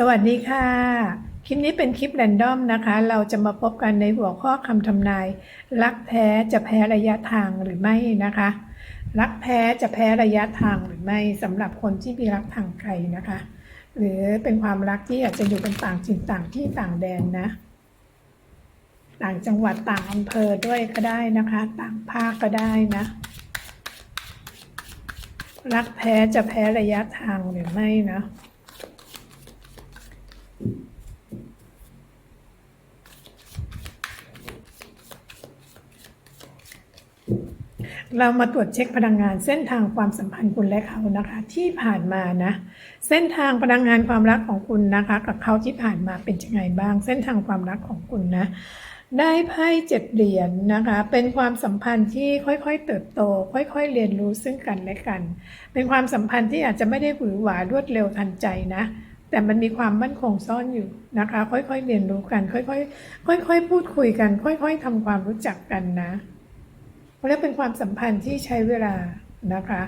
สวัสดีค่ะ คลิปนี้เป็นคลิปแรนดอมนะคะ เราจะมาพบกันในหัวข้อคำทำนาย รักแพ้จะแพ้ระยะทางหรือไม่นะคะ รักแพ้จะแพ้ระยะทางหรือไม่สำหรับคนที่มีรักทางไกลนะคะ หรือเป็นความรักที่อาจจะอยู่เป็นต่างถิ่นต่างที่ต่างแดนนะ ต่างจังหวัดต่างอำเภอด้วยก็ได้นะคะ ต่างภาคก็ได้นะ รักแพ้จะแพ้ระยะทางหรือไม่นะ เรามาตรวจเช็คพลังงานเส้นทางความสัมพันธ์คุณและเขานะคะ ที่ผ่านมานะ เส้นทางพลังงานความรักของคุณนะคะ กับเขาที่ผ่านมาเป็นยังไงบ้าง เส้นทางความรักของคุณนะ ได้ไพ่เจ็ดเหรียญนนะคะ เป็นความสัมพันธ์ที่ค่อยๆเติบโต ค่อยๆเรียนรู้ซึ่งกันและกัน เป็นความสัมพันธ์ที่อาจจะไม่ได้หวือหวารวดเร็วทันใจนะ แต่มันมีความมั่นคงซ่อนอยู่นะคะ ค่อยๆเรียนรู้กัน ค่อยๆค่อยๆพูดคุยกัน ค่อย ๆทำความรู้จักกันนะเพราะเป็นความสัมพันธ์ที่ใช้เวลานะคะ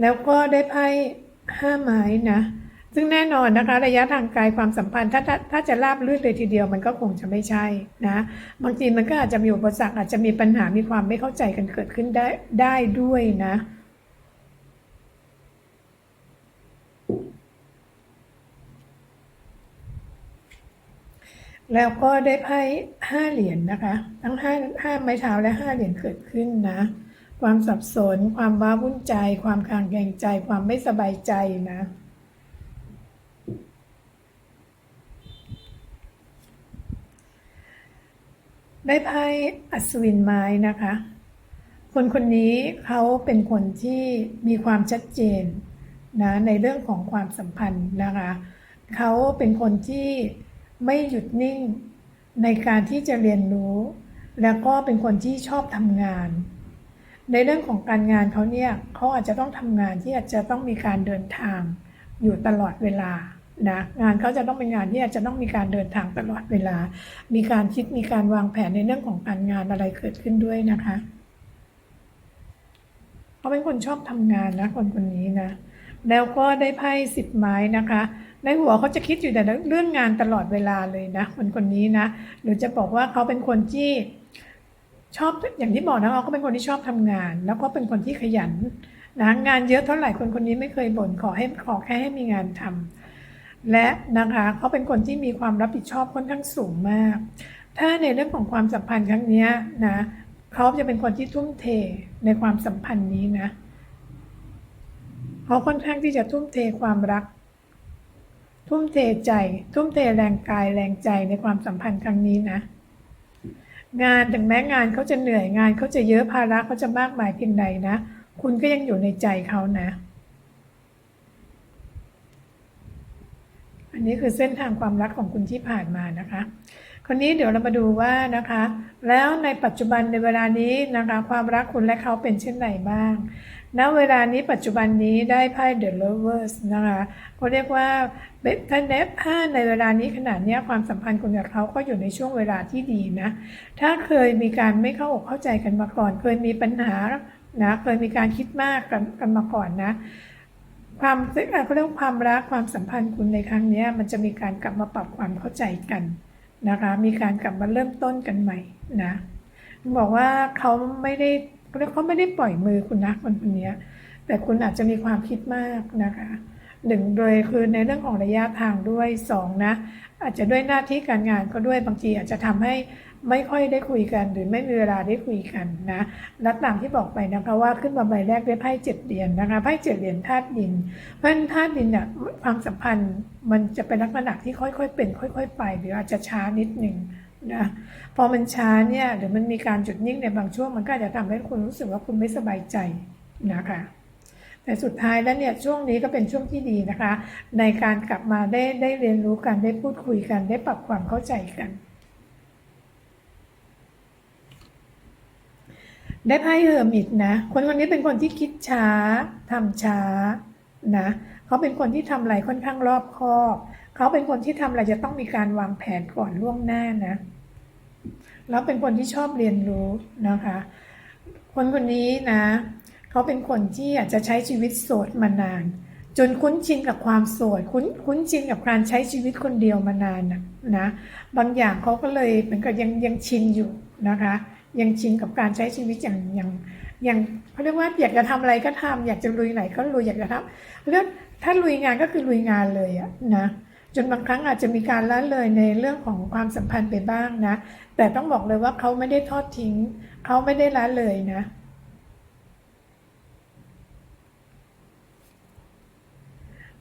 แล้วก็ได้ไพ่ห้าไม้นะซึ่งแน่นอนนะคะ ระยะทางไกลความสัมพันธ์ถ้าถ้าถ้าจะราบรื่นเลยทีเดียวมันก็คงจะไม่ใช่นะ บางทีมันก็อาจจะมีอุปสรรคอาจจะมีปัญหามีความไม่เข้าใจกันเกิดขึ้นได้ได้ด้วยนะ แล้วก็ได้ไพ่ห้าเหรียญนนะคะ ทั้งห้าห้าไม้เท้าและห้าเหรียญเกิดขึ้นนะ ความสับสน ความว้าวุ่นใจ ความคลางแคลงใจ ความไม่สบายใจนะ ได้ไพ่อัศวินไม้นะคะ คนคนนี้เขาเป็นคนที่มีความชัดเจนนะในเรื่องของความสัมพันธ์นะคะ เขาเป็นคนที่ ไม่หยุดนิ่ง ในการที่จะเรียนรู้ แล้วก็เป็นคนที่ชอบทำงาน ในเรื่องของการงานเขาเนี่ยเขาอาจจะต้องทำงานที่อาจจะต้องมีการเดินทางอยู่ตลอดเวลานะงานเขาจะต้องเป็นงานที่อาจจะต้องมีการเดินทางตลอดเวลา มีการคิดมีการวางแผนในเรื่องของการงานอะไรเกิดขึ้นด้วยนะคะเขาเป็นคนชอบทำงานนะคนคนนี้นะ แล้วก็ได้ไพ่สิบไม้นะคะในหัวเขาจะคิดอยู่แต่เรื่องงานตลอดเวลาเลยนะคนคนนี้นะ หรือจะบอกว่าเขาเป็นคนที่ชอบอย่างที่บอกนะเขาเป็นคนที่ชอบทำงาน แล้วก็เป็นคนที่ขยันนะงานเยอะเท่าไหร่คนคนนี้ไม่เคยบ่นขอให้ขอแค่ให้มีงานทำและนะคะเขาเป็นคนที่มีความรับผิดชอบค่อนข้างสูงมาก ถ้าในเรื่องของความสัมพันธ์ครั้งนี้นะเขาจะเป็นคนที่ทุ่มเทในความสัมพันธ์นี้นะ เขาค่อนข้างที่จะทุ่มเทความรัก ทุ่มเทใจ ทุ่มเทแรงกายแรงใจในความสัมพันธ์ครั้งนี้นะ งานถึงแม้งานเขาจะเหนื่อยงานเขาจะเยอะภาระเขาจะมากมายเพียงใดนะ คุณก็ยังอยู่ในใจเขานะ อันนี้คือเส้นทางความรักของคุณที่ผ่านมานะคะคนนี้เดี๋ยวเรามาดูว่านะคะ แล้วในปัจจุบันในเวลานี้นะคะ ความรักคุณและเขาเป็นเช่นไรบ้าง ณเวลานี้ปัจจุบันนี้ได้ไพ่ The Lovers นะคะเขาเรียกว่าท่านเนฟห้าในเวลานี้ขนาดนี้ความสัมพันธ์คุณกับเขาก็อยู่ในช่วงเวลาที่ดีนะ ถ้าเคยมีการไม่เข้าอกเข้าใจกันมาก่อน เคยมีปัญหานะเคยมีการคิดมากกันกันมาก่อนนะ ความเขาเรียกความรักความสัมพันธ์คุณในครั้งนี้มันจะมีการกลับมาปรับความเข้าใจกันนะคะ มีการกลับมาเริ่มต้นกันใหม่นะบอกว่าเขาไม่ได้ เขาไม่ได้ปล่อยมือคุณนะคนคนนี้แต่คุณอาจจะมีความคิดมากนะคะหนึ่งโดยคือในเรื่องของระยะทางด้วยสองนะ อาจจะด้วยหน้าที่การงานก็ด้วยบางทีอาจจะทำให้ไม่ค่อยได้คุยกัน หรือไม่มีเวลาได้คุยกันนะและตามที่บอกไปนะคะว่าขึ้นมาใบแรกได้ไพ่เจ็ดเหรียญนนะคะไพ่เจ็ดเหรียญธาตุดิน เพราะธาตุดินเนี่ยความสัมพันธ์มันจะเป็นลักษณะที่ค่อยๆเป็น ค่อย ๆ ไป หรืออาจจะช้านิดหนึ่ง นะพอมันช้าเนี่ยหรือมันมีการจุดนิ่งในบางช่วงมันก็จะทำให้คุณรู้สึกว่าคุณไม่สบายใจนะคะแต่สุดท้ายแล้วเนี่ยช่วงนี้ก็เป็นช่วงที่ดีนะคะ ในการกลับมาได้ได้เรียนรู้กันได้พูดคุยกันได้ปรับความเข้าใจกัน ได้ไพ่เฮอร์มิตนะ คนคนนี้เป็นคนที่คิดช้าทำช้านะเขาเป็นคนที่ทำอะไรค่อนข้างรอบคอบ เขาเป็นคนที่ทำอะไรจะต้องมีการวางแผนก่อนล่วงหน้านะ แล้วเป็นคนที่ชอบเรียนรู้นะคะ คนคนนี้นะ เขาเป็นคนที่อาจจะใช้ชีวิตโสดมานาน จนคุ้นชินกับความโสด คุ้นคุ้นชินกับการใช้ชีวิตคนเดียวมานานนะ บางอย่างเขาก็เลยเหมือนกับยังยังชินอยู่นะคะ ยังชินกับการใช้ชีวิตอย่างอย่างอย่างเขาเรียกว่าอยากจะทำอะไรก็ทำอยากจะลุยไหนก็ลุยอยากจะทำเรื่องถ้าลุยงานก็คือลุยงานเลยอะนะ จนบางครั้งอาจจะมีการละเลยในเรื่องของความสัมพันธ์ไปบ้างนะ แต่ต้องบอกเลยว่าเขาไม่ได้ทอดทิ้ง เขาไม่ได้ละเลยนะ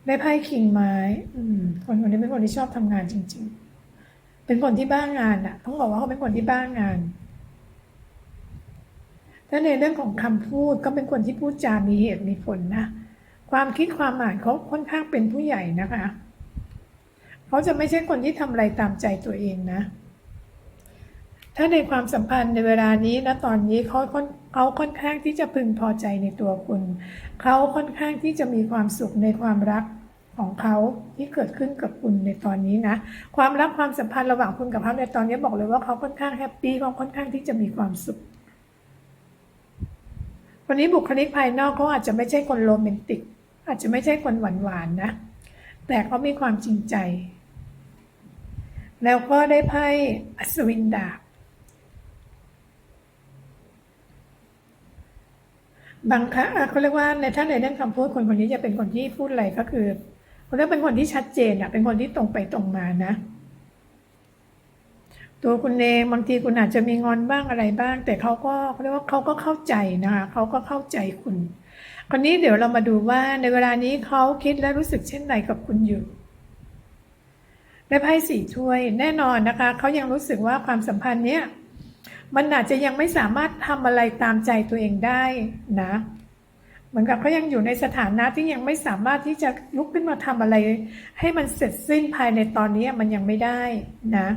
ได้ไพ่คิงไม้คนคนนี้เป็นคนที่ชอบทำงานจริง ๆ เป็นคนที่บ้างงานอะต้องบอกว่าเขาเป็นคนที่บ้างงานถ้าในเรื่องของคำพูดก็เป็นคนที่พูดจามีเหตุมีผลนะ ความคิดความอ่านเขาค่อนข้างเป็นผู้ใหญ่นะคะ เขาจะไม่ใช่คนที่ทำอะไรตามใจตัวเองนะ ถ้าในความสัมพันธ์ในเวลานี้นะตอนนี้เขาค่อนเขาค่อนข้างที่จะพึงพอใจในตัวคุณ เขาค่อนข้างที่จะมีความสุขในความรักของเขาที่เกิดขึ้นกับคุณในตอนนี้นะ ความรักความสัมพันธ์ระหว่างคุณกับเขาในตอนนี้บอกเลยว่าเขาค่อนข้างแฮปปี้เขาค่อนข้างที่จะมีความสุข วันนี้บุคลิกภายนอกเขาอาจจะไม่ใช่คนโรแมนติก อาจจะไม่ใช่คนหวานๆนะ แต่เขามีความจริงใจ แล้วก็ได้ไพ่อัศวินดาบ บางครั้งเขาเรียกว่าในถ้าในเรื่องคำพูดคนคนนี้จะเป็นคนที่พูดอะไรก็คือเขาเรียกเป็นคนที่ชัดเจนอะเป็นคนที่ตรงไปตรงมานะ ตัวคุณเองบางทีคุณอาจจะมีงอนบ้างอะไรบ้าง แต่เขาก็เขาเรียกว่าเขาก็เข้าใจนะคะเขาก็เข้าใจคุณคนนี้เดี๋ยวเรามาดูว่าในเวลานี้เขาคิดและรู้สึกเช่นไรกับคุณอยู่ ได้ไพ่สี่ถ้วยแน่นอนนะคะเขายังรู้สึกว่าความสัมพันธ์เนี้ยมันอาจจะยังไม่สามารถทำอะไรตามใจตัวเองได้นะ เหมือนกับเขายังอยู่ในสถานะที่ยังไม่สามารถที่จะลุกขึ้นมาทำอะไร ให้มันเสร็จสิ้นภายในตอนนี้มันยังไม่ได้นะ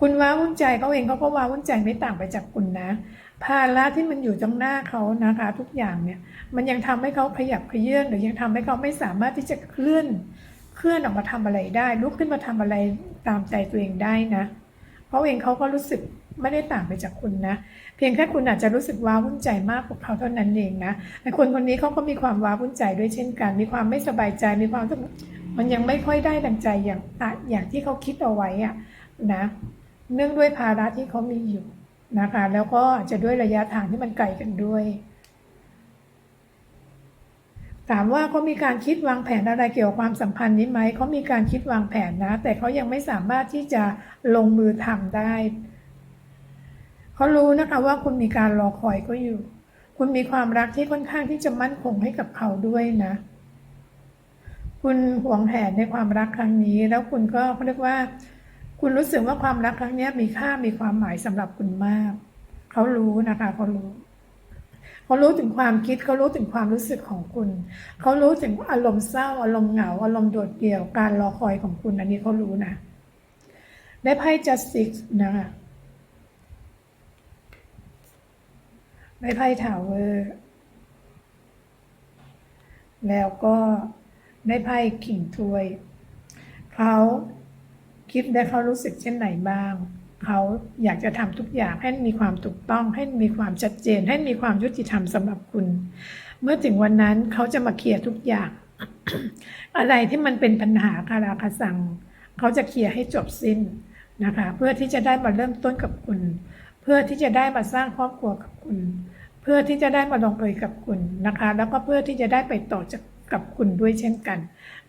คุณว้าวุ่นใจเขาเองเขาก็ว้าวุ่นใจไม่ต่างไปจากคุณนะ ภาระที่มันอยู่ตรงหน้าเขานะคะ ทุกอย่างเนี่ย มันยังทำให้เขาขยับขยื่นหรือยังทำให้เขาไม่สามารถที่จะเคลื่อน เคลื่อนออกมาทำอะไรได้ ลุกขึ้นมาทำอะไรตามใจตัวเองได้นะ เพราะเองเขาก็รู้สึกไม่ได้ต่างไปจากคุณนะ เพียงแค่คุณอาจจะรู้สึกว้าวุ่นใจมากกว่าเขาเท่านั้นเองนะแต่คนคนนี้เขาก็มีความว้าวุ่นใจด้วยเช่นกัน มีความไม่สบายใจมีความมันยังไม่ค่อยได้ดังใจอย่างอย่างที่เขาคิดเอาไว้อะนะเนื่องด้วยภาระที่เขามีอยู่นะคะแล้วก็อาจจะด้วยระยะทางที่มันไกลกันด้วย ถามว่าเขามีการคิดวางแผนอะไรเกี่ยวกับความสัมพันธ์นี้ไหม เขามีการคิดวางแผนนะ แต่เขายังไม่สามารถที่จะลงมือทำได้ เขารู้นะคะว่าคุณมีการรอคอยก็อยู่ คุณมีความรักที่ค่อนข้างที่จะมั่นคงให้กับเขาด้วยนะ คุณหวงแหนในความรักครั้งนี้ แล้วคุณก็เขาเรียกว่า คุณรู้สึกว่าความรักครั้งนี้มีค่ามีความหมายสำหรับคุณมาก เขารู้นะคะเขารู้ เขารู้ถึงความคิดเขารู้ถึงความรู้สึกของคุณ เขารู้ถึงอารมณ์เศร้า อารมณ์เหงา อารมณ์โดดเดี่ยว การรอคอยของคุณ อันนี้เขารู้นะ ได้ไพ่ justice นะคะได้ไพ่ทาวเวอร์แล้วก็ได้ไพ่ขิงถ้วย เขาคิดและเขารู้สึกเช่นไหนบ้าง เขาอยากจะทำทุกอย่างให้มีความถูกต้อง ให้มีความชัดเจน ให้มีความยุติธรรมสำหรับคุณ เมื่อถึงวันนั้นเขาจะมาเคลียร์ทุกอย่าง อะไรที่มันเป็นปัญหาคาราคาสังเขาจะเคลียร์ให้จบสิ้นนะคะ เพื่อที่จะได้มาเริ่มต้นกับคุณ เพื่อที่จะได้มาสร้างครอบครัวกับคุณ เพื่อที่จะได้มาลงเอยกับคุณนะคะ แล้วก็เพื่อที่จะได้ไปต่อจากกับคุณด้วยเช่นกัน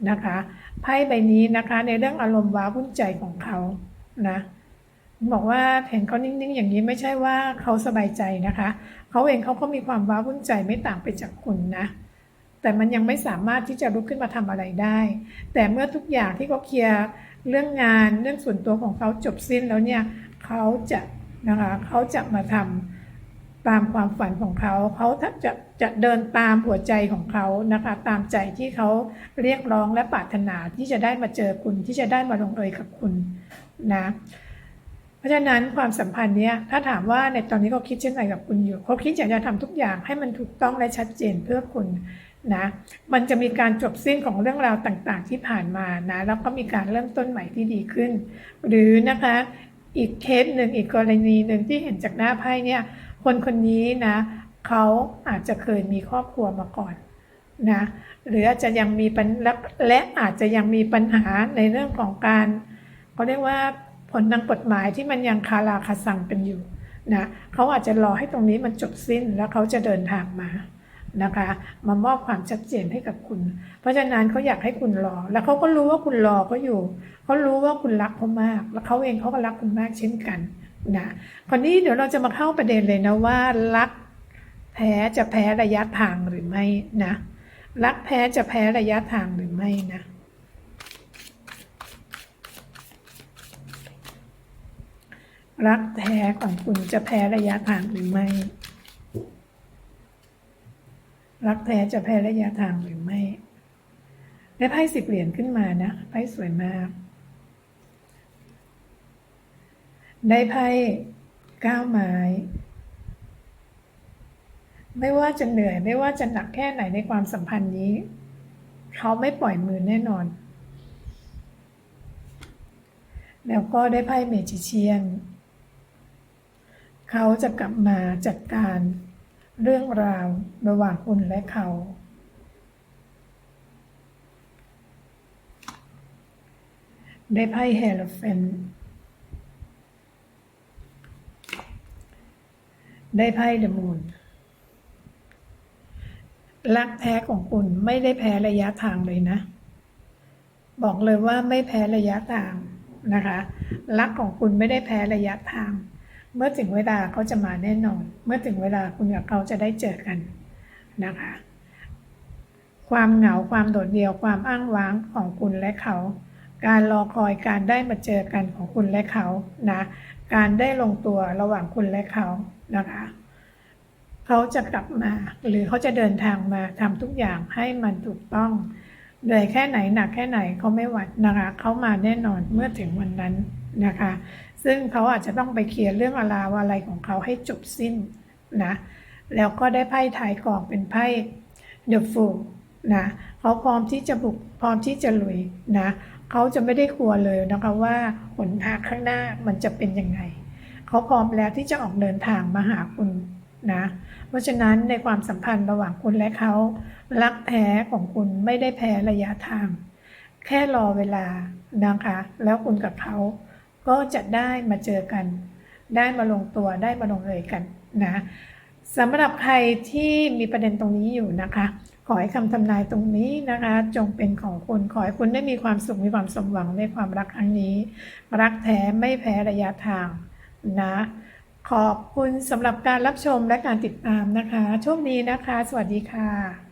นะคะไพ่ใบนี้นะคะในเรื่องอารมณ์ว้าวุ่นใจของเขานะ บอกว่าเห็นเขานิ่งๆ อย่างนี้ไม่ใช่ว่าเขาสบายใจนะคะ เขาเองเขาก็มีความว้าวุ่นใจไม่ต่างไปจากคุณนะ แต่มันยังไม่สามารถที่จะลุกขึ้นมาทำอะไรได้ แต่เมื่อทุกอย่างที่เขาเคลียร์เรื่องงานเรื่องส่วนตัวของเขาจบสิ้นแล้วเนี่ยเขาจะนะคะเขาจะมาทำตามความฝันของเขา เขาจะจะเดินตามหัวใจของเขานะคะ ตามใจที่เขาเรียกร้องและปรารถนาที่จะได้มาเจอคุณที่จะได้มาลงเอยกับคุณนะ เพราะฉะนั้นความสัมพันธ์เนี้ยถ้าถามว่าในตอนนี้เขาคิดเช่นไรกับคุณอยู่เขาคิดอยากจะทำทุกอย่างให้มันถูกต้องและชัดเจนเพื่อคุณนะมันจะมีการจบสิ้นของเรื่องราวต่างๆ ที่ผ่านมานะแล้วก็มีการเริ่มต้นใหม่ที่ดีขึ้น หรือนะคะอีกเคสหนึ่งอีกกรณีหนึ่งที่เห็นจากหน้าไพ่เนี่ยคนคนนี้นะเขาอาจจะเคยมีครอบครัวมาก่อนนะหรืออาจจะยังมีปัญและและอาจจะยังมีปัญหาในเรื่องของการเขาเรียกว่า ผลทางกฎหมายที่มันยังคาราคาซังเป็นอยู่นะเขาอาจจะรอให้ตรงนี้มันจบสิ้นแล้วเขาจะเดินทางมานะคะมามอบความชัดเจนให้กับคุณ เพราะฉะนั้นเขาอยากให้คุณรอ แล้วเขาก็รู้ว่าคุณรอเขาอยู่เขารู้ว่าคุณรักเขามาก แล้วเขาเองเขาก็รักคุณมากเช่นกันนะคราวนี้เดี๋ยวเราจะมาเข้าประเด็นเลยนะว่ารักแพ้จะแพ้ระยะทางหรือไม่นะรักแพ้จะแพ้ระยะทางหรือไม่นะ รักแท้ของคุณจะแพ้ระยะทางหรือไม่ รักแท้จะแพ้ระยะทางหรือไม่ ได้ไพ่สิบเหรียญขึ้นมานะไพ่สวยมาก ได้ไพ่เก้าไม้ ไม่ว่าจะเหนื่อย ไม่ว่าจะหนักแค่ไหนในความสัมพันธ์นี้ เขาไม่ปล่อยมือแน่นอนแล้วก็ได้ไพ่เมจิเชียน เขาจะกลับมาจัดการเรื่องราวระหว่างคุณและเขา ได้ไพ่เฮลเฟนได้ไพ่เดมูนรักแท้ของคุณไม่ได้แพ้ระยะทางเลยนะ บอกเลยว่าไม่แพ้ระยะทางนะคะ รักของคุณไม่ได้แพ้ระยะทาง เมื่อถึงเวลาเขาจะมาแน่นอน เมื่อถึงเวลาคุณกับเขาจะได้เจอกันนะคะ ความเหงาความโดดเดี่ยวความอ้างว้างของคุณและเขา การรอคอยการได้มาเจอกันของคุณและเขานะการได้ลงตัวระหว่างคุณและเขานะคะเขาจะกลับมาหรือเขาจะเดินทางมาทำทุกอย่างให้มันถูกต้องเหนื่อยแค่ไหนหนักแค่ไหนเขาไม่หวัดนะคะเขามาแน่นอนเมื่อถึงวันนั้นนะคะ ซึ่งเขาอาจจะต้องไปเคลียร์เรื่องอะไรวอะไรของเขาให้จบสิ้นนะ แล้วก็ได้ไพ่ถ่ายกองเป็นไพ่เดอะฟูนะเขาพร้อมที่จะบุกพร้อมที่จะลุยนะเขาจะไม่ได้กลัวเลยนะคะว่าหนทางข้างหน้ามันจะเป็นยังไงเขาพร้อมแล้วที่จะออกเดินทางมาหาคุณนะเพราะฉะนั้นในความสัมพันธ์ระหว่างคุณและเขารักแท้ของคุณไม่ได้แพ้ระยะทาง แค่รอเวลานะคะ แล้วคุณกับเขา ก็จะได้มาเจอกัน ได้มาลงตัวได้มาลงเอยกันนะสำหรับใครที่มีประเด็นตรงนี้อยู่นะคะ ขอให้คำทำนายตรงนี้นะคะ จงเป็นของคุณ ขอให้คุณได้มีความสุขมีความสมหวังในความรักครั้งนี้ รักแท้ไม่แพ้ระยะทางนะ ขอบคุณสำหรับการรับชมและการติดตามนะคะ โชคดีนะคะ สวัสดีค่ะ